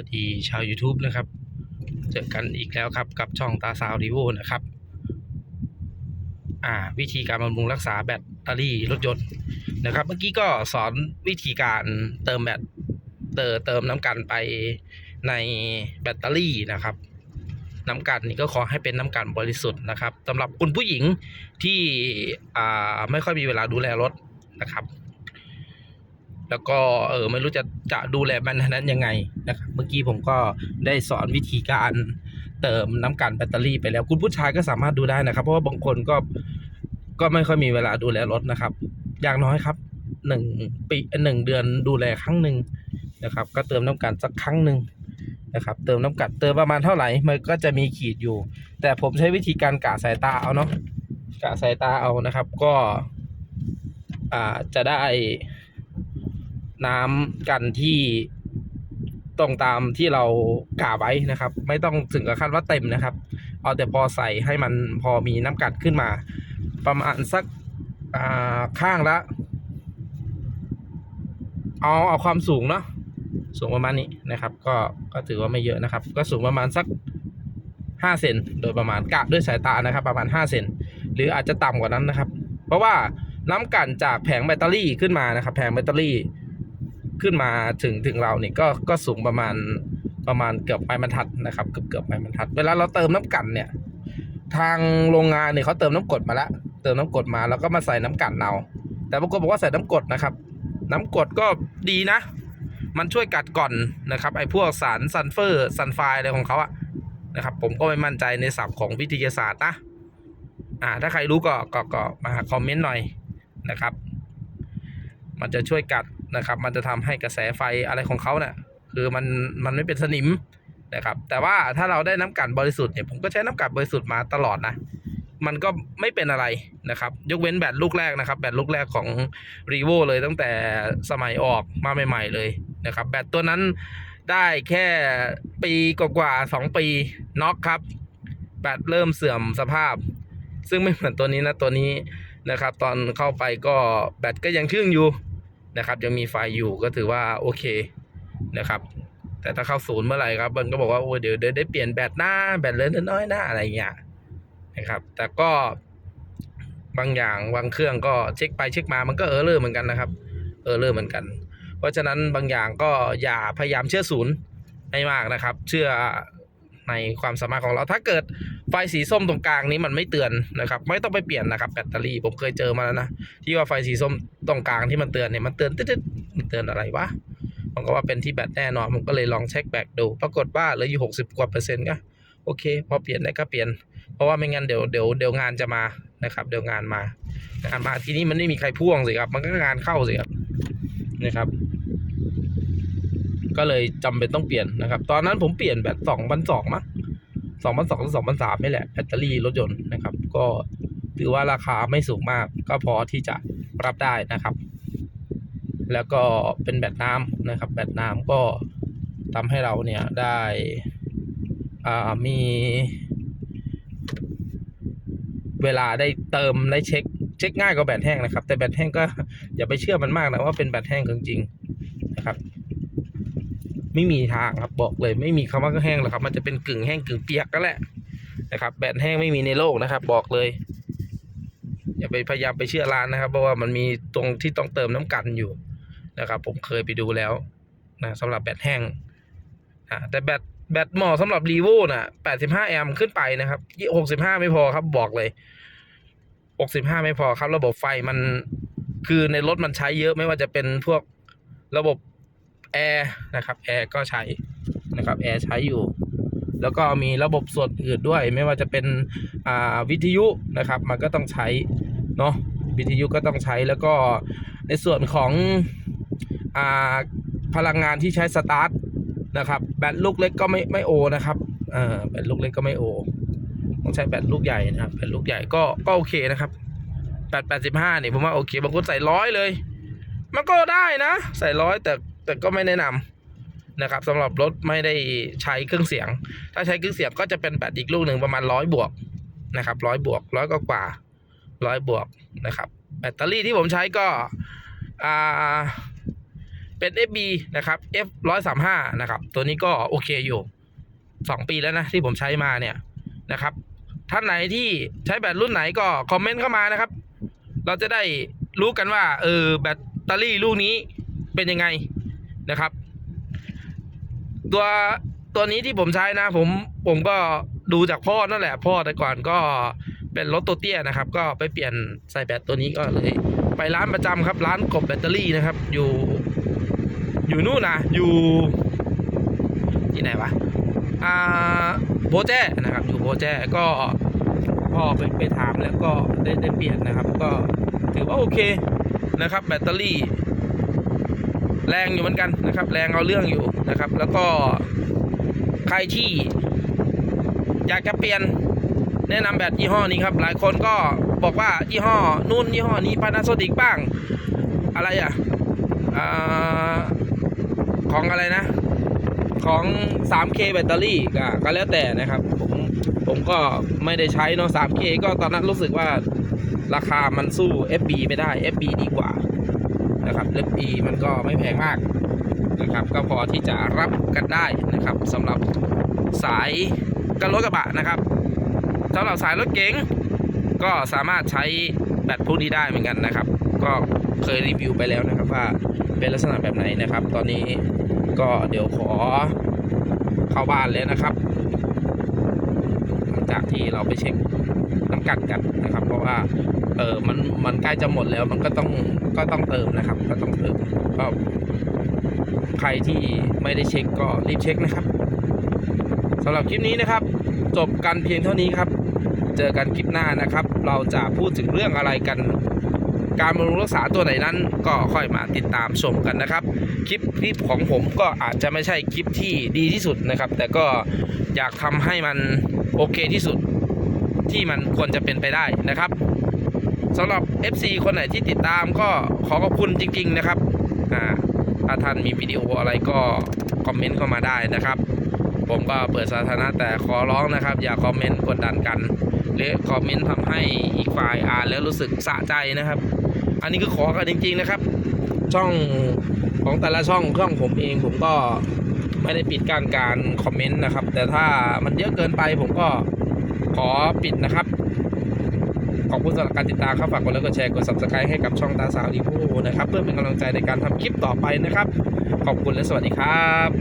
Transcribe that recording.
วัสดีชาว YouTube นะครับ เจอกันอีกแล้วครับกับช่องตาสาวรีโวนะครับ อ่า วิธีการบำรุงรักษาแบตเตอรี่รถยนต์นะครับ เมื่อกี้ก็สอนวิธีการเติมแบตเติมเติมน้ำกันไปในแบตเตอรี่นะครับ น้ำกันนี่ก็ขอให้เป็นน้ำกันบริสุทธิ์นะครับสำหรับคุณผู้หญิงที่อ่าไม่ค่อยมีเวลาดูแลรถนะครับ แล้วก็เออไม่รู้จะจะดูแลมันนั้นยังไงนะครับเมื่อกี้ผมก็ได้สอนวิธีการเติมน้ำกันแบตเตอรี่ไปแล้ว คุณผู้ชายก็สามารถดูได้นะครับ เพราะว่าบางคนก็ก็ไม่ค่อยมีเวลาดูแลรถนะครับ อย่างน้อยครับหนึ่งปีหนึ่งเดือนดูแลครั้งหนึ่งนะครับ ก็เติมน้ำกันสักครั้งหนึ่งนะครับ เติมน้ำกันเติมประมาณเท่าไหร่มันก็จะมีขีดอยู่ แต่ผมใช้วิธีการกะสายตาเอาเนาะกะสายตาเอานะครับ ก็อ่าจะได้ น้ำกันที่ตรงตามที่เรากาไว้นะครับ ไม่ต้องถึงกับขั้นว่าเต็มนะครับ เอาแต่พอใส่ให้มันพอมีน้ำกัดขึ้นมา ประมาณสักอ่าข้างละเอาเอาความสูงเนาะสูงประมาณนี้นะครับ ก็ก็ถือว่าไม่เยอะนะครับ ก็สูงประมาณสักห้าเซนโดยประมาณกะด้วยสายตานะครับ ประมาณห้าเซนหรืออาจจะต่ำกว่านั้นนะครับ เพราะว่าน้ำกันจากแผงแบตเตอรี่ขึ้นมานะครับ แผงแบตเตอรี่ ขึ้นมาถึงถึงเราเนี่ยก็ก็สูงประมาณประมาณเกือบไม้บรรทัดนะครับเกือบเกือบไม้บรรทัด เวลาเราเติมน้ำกันเนี่ย ทางโรงงานเนี่ยเขาเติมน้ำกรดมาแล้วเติมน้ำกรดมาแล้วก็มาใส่น้ำกันเอาแต่บางคนบอกว่าใส่น้ำกรดนะครับ น้ำกรดก็ดีนะ มันช่วยกัดก่อนนะครับไอ้พวกสารซัลเฟอร์ซัลไฟอะไรของเขาอะนะครับ ผมก็ไม่มั่นใจในศัพท์ของวิทยาศาสตร์นะอ่าถ้าใครรู้ก็ก็ก็มาคอมเมนต์หน่อยนะครับ มันจะช่วยกัด นะครับ มันจะทำให้กระแสไฟอะไรของเขาเนี่ยคือมันมันไม่เป็นสนิมนะครับ แต่ว่าถ้าเราได้น้ำกันบริสุทธิ์เนี่ยผมก็ใช้น้ำกันบริสุทธิ์มาตลอดนะมันก็ไม่เป็นอะไรนะครับ ยกเว้นแบตลูกแรกนะครับแบตลูกแรกของ r ีโวเลยตั้งแต่สมัยออกมาใหม่ ๆ เลยนะครับแบตตัวนั้นได้แค่ปีกว่าๆสองปีน็อกครับแบตเริ่มเสื่อมสภาพ ซึ่งไม่เหมือนตัวนี้นะตัวนี้นะครับ ตอนเข้าไปก็แบตก็ยังเครื่องอยู่ นะครับยังมีไฟอยู่ก็ถือว่าโอเคนะครับ แต่ถ้าเข้าศูนย์เมื่อไหร่ครับมันก็บอกว่าโอ้เดี๋ยวเดี๋ยวได้เปลี่ยนแบตหน้าแบตเลือน้อยหน้าอะไรเงี้ยนะครับ แต่ก็บางอย่างบางเครื่องก็เช็คไปเช็คมามันก็เออเลอร์เหมือนกันนะครับ เออเลอร์เหมือนกัน เพราะฉะนั้นบางอย่างก็อย่าพยายามเชื่อศูนย์ให้มากนะครับ เชื่อ ในความสามารถของเรา ถ้าเกิดไฟสีส้มตรงกลางนี้มันไม่เตือนนะครับ ไม่ต้องไปเปลี่ยนนะครับแบตเตอรี่ผมเคยเจอมาแล้วนะที่ว่าไฟสีส้มตรงกลางที่มันเตือนเนี่ยมันเตือนตึ๊ดๆมันเตือนอะไรวะผมก็ว่าเป็นที่แบตแน่นอนผมก็เลยลองเช็คแบตดู ปรากฏว่าเหลืออยู่หกสิบกว่าเปอร์เซ็นต์ก็โอเค พอเปลี่ยนได้ก็เปลี่ยน เพราะว่าไม่งั้นเดี๋ยวเดี๋ยวเดี๋ยวงานจะมานะครับ เดี๋ยวงานมางานมาทีนี้มันไม่มีใครพ่วงสิครับ มันก็งานเข้าสิครับนะครับ ก็เลยจำเป็นต้องเปลี่ยนนะครับ ตอนนั้นผมเปลี่ยนแบตสองพันสองมั้งสองพันสองหรือสองพันสามนี่แหละแบตเตอรี่รถยนต์นะครับ ก็ถือว่าราคาไม่สูงมาก ก็พอที่จะรับได้นะครับ แล้วก็เป็นแบตน้ำนะครับ แบตน้ำก็ทำให้เราเนี่ยได้อ่ามี เวลาได้เติมได้เช็คเช็คง่ายกว่าแบตแห้งนะครับ แต่แบตแห้งก็อย่าไปเชื่อมันมากนะว่าเป็นแบตแห้งจริงๆนะครับ ไม่มีทางครับบอกเลย ไม่มีคำว่าแห้งหรอกครับ มันจะเป็นกึ่งแห้งกึ่งเปียกก็แหละนะครับ แบตแห้งไม่มีในโลกนะครับ บอกเลย อย่าไปพยายามไปเชื่อร้านนะครับ เพราะว่ามันมีตรงที่ต้องเติมน้ำกันอยู่นะครับ ผมเคยไปดูแล้วนะสำหรับแบตแห้งอ่าแต่แบตแบตเหมาะสำหรับรีโวน่ะ85 แอมป์ขึ้นไปนะครับ65 ไม่พอครับบอกเลย 65 ไม่พอครับ ระบบไฟมันคือในรถมันใช้เยอะไม่ว่าจะเป็นพวกระบบ แอร์นะครับแอร์ก็ใช้นะครับแอร์ใช้อยู่ แล้วก็มีระบบส่วนอื่นด้วย ไม่ว่าจะเป็นอ่าวิทยุนะครับ มันก็ต้องใช้เนาะวิทยุก็ต้องใช้แล้วก็ในส่วนของอ่าพลังงานที่ใช้สตาร์ทนะครับ แบตลูกเล็กก็ไม่ไม่โอนะครับแบตลูกเล็กก็ไม่โอต้องใช้แบตลูกใหญ่นะครับแบตลูกใหญ่ก็ก็โอเคนะครับแบตแปดสิบห้านี่ผมว่าโอเคบางคนใส่ร้อยเลย มันก็ได้นะ ใส่ร้อยแต่ แต่ก็ไม่แนะนำนะครับสำหรับรถไม่ได้ใช้เครื่องเสียง ถ้าใช้เครื่องเสียงก็จะเป็นแบตอีกลูกหนึ่งประมาณร้อยบวกนะครับร้อยบวกร้อยกว่าร้อยบวกนะครับแบตเตอรี่ที่ผมใช้ก็อ่าเป็น FB นะครับ F 135นะครับ ตัวนี้ก็โอเคอยู่2ปีแล้วนะที่ผมใช้มาเนี่ยนะครับ ท่านไหนที่ใช้แบตรุ่นไหนก็คอมเมนต์เข้ามานะครับ เราจะได้รู้กันว่าเออแบตเตอรี่ลูกนี้เป็นยังไง นะครับ ตัวตัวนี้ที่ผมใช้นะ ผมผมก็ดูจากพ่อนั่นแหละ พ่อแต่ก่อนก็เป็นรถตัวเตี้ยนะครับ ก็ไปเปลี่ยนใส่แบตตัวนี้ก็เลย ไปร้านประจำครับ ร้านกบแบตเตอรี่นะครับ อยู่ อยู่นู่นนะอยู่ที่ไหนวะอ่าโบแจ้นะครับ อยู่โบแจ้ก็พ่อไปไปถามแล้วก็ได้ได้เปลี่ยนนะครับ ก็ถือว่าโอเคนะครับ แบตเตอรี่ แรงอยู่เหมือนกันนะครับ แรงเอาเรื่องอยู่นะครับ แล้วก็ใครที่อยากจะเปลี่ยนแนะนำแบตยี่ห้อนี้ครับ หลายคนก็บอกว่ายี่ห้อนู่นยี่ห้อนี้ Panasonic บ้าง อะไรอะอของอะไรนะ ของ 3K แบตเตอรี่ก็ก็แล้วแต่นะครับ ผมผมก็ไม่ได้ใช้เนาะ 3K ก็ตอนนั้นรู้สึกว่าราคามันสู้ FB ไม่ได้ FB ดีกว่า นะครับ FB มันก็ไม่แพงมากนะครับ ก็พอที่จะรับกันได้นะครับสำหรับสายกันรถกระบะนะครับสำหรับสายรถเก๋งก็สามารถใช้แบตพวกนี้ได้เหมือนกันนะครับ ก็เคยรีวิวไปแล้วนะครับว่าเป็นลักษณะแบบไหนนะครับ ตอนนี้ก็เดี๋ยวขอเข้าบ้านเลยนะครับ หลังจากที่เราไปเช็ค น้ำกัดกันนะครับ เพราะว่าเออมันมันใกล้จะหมดแล้วมันก็ต้องก็ต้องเติมนะครับ ก็ต้องเติมก็ใครที่ไม่ได้เช็คก็รีบเช็คนะครับสำหรับคลิปนี้นะครับ จบกันเพียงเท่านี้ครับ เจอกันคลิปหน้านะครับ เราจะพูดถึงเรื่องอะไรกัน การบำรุงรักษาตัวไหนนั้น ก็ค่อยมาติดตามชมกันนะครับ คลิปคลิปของผมก็อาจจะไม่ใช่คลิปที่ดีที่สุดนะครับ แต่ก็อยากทำให้มันโอเคที่สุด ที่มันควรจะเป็นไปได้นะครับสำหรับ FC คนไหนที่ติดตามก็ขอขอบคุณจริง ๆ นะครับอ่าถ้าท่านมีวิดีโออะไรก็คอมเมนต์เข้ามาได้นะครับ ผมก็เปิดสาธารณะแต่ขอร้องนะครับ อย่าคอมเมนต์กดดันกัน หรือคอมเมนต์ทำให้อีกฝ่ายอ่านแล้วรู้สึกสะใจนะครับ อันนี้คือขอกันจริง ๆ นะครับ ช่องของแต่ละช่องช่องผมเองผมก็ไม่ได้ปิดการการคอมเมนต์นะครับ แต่ถ้ามันเยอะเกินไปผมก็ ขอปิดนะครับ ขอบคุณสำหรับการติดตามครับฝากกดไลค์กดแชร์กด subscribe ให้กับช่องตาสาวดีพูนะครับ เพื่อเป็นกำลังใจในการทำคลิปต่อไปนะครับ ขอบคุณและสวัสดีครับ